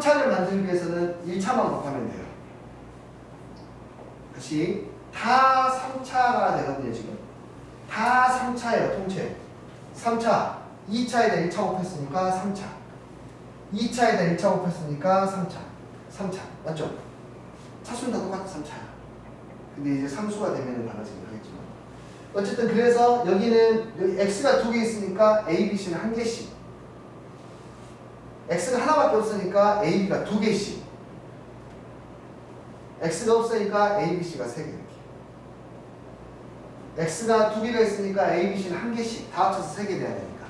3차를 만들기 위해서는 1차만 곱하면 돼요. 다시 다 3차가 되거든요, 지금. 다 3차예요, 통째. 3차. 2차에다 1차 곱했으니까 3차. 2차에다 1차 곱했으니까 3차. 3차. 맞죠? 차수는 다 똑같아, 3차야. 근데 이제 상수가 되면 달라지긴 하겠지만. 어쨌든 그래서 여기는 여기 x가 두 개 있으니까 a, b, c는 한 개씩. X가 하나밖에 없으니까 a, b가 두 개씩. x가 없으니까 a, b, c가 세 개. 이렇게. x가 두 개가 있으니까 a, b, c는 한 개씩. 다 합쳐서 세 개 돼야 되니까.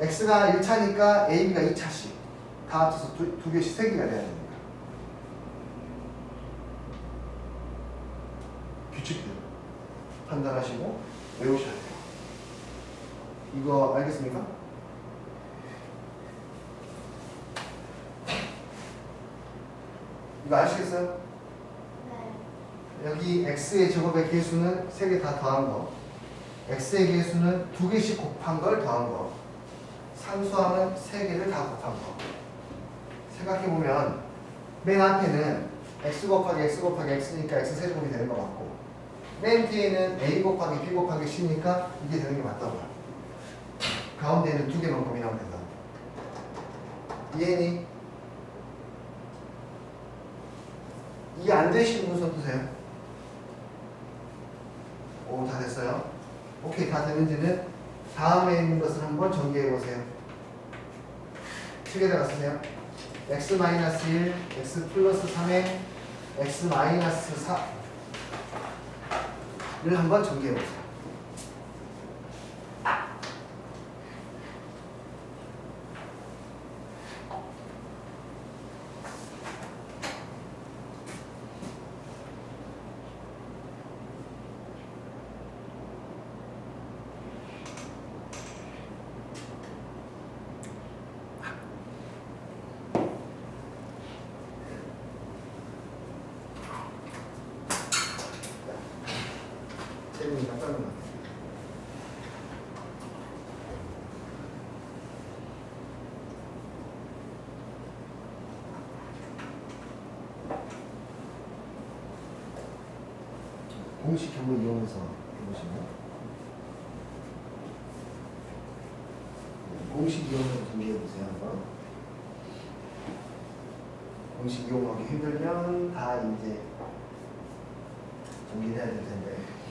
x가 1차니까 a, b가 2차씩. 다 합쳐서 두, 두 개씩 세 개가 돼야 되니까. 규칙들 판단하시고 외우셔야 돼요. 이거 알겠습니까? 이거 아시겠어요? 네. 여기 x의 제곱의 개수는 세개다 더한 거. x의 개수는 두 개씩 곱한 걸 더한 거. 상수함은 세 개를 다 곱한 거. 생각해 보면 맨 앞에는 x 곱하기 x 곱하기 x니까 x 세제곱이 되는 거 맞고 맨 뒤에는 a 곱하기 b 곱하기 c니까 이게 되는 게 맞다고요. 가운데는 두 개만 고민하면 된다. 이해니? 이해 안 되시는 분 손 드세요. 오, 다 됐어요. 오케이, 다 됐는지는 다음에 있는 것을 한번 전개해 보세요. 책에다가 쓰세요. x 마이너스 1, x 플러스 3에 x 마이너스 4를 한번 전개해 보세요. 재민이 깜짝 놀랐네. 공식 한번 이용해서 해보시면 공식 이용해서 준비해보세요 한번 공식 이용하기 힘들면 다 이제 정리해야 될 텐데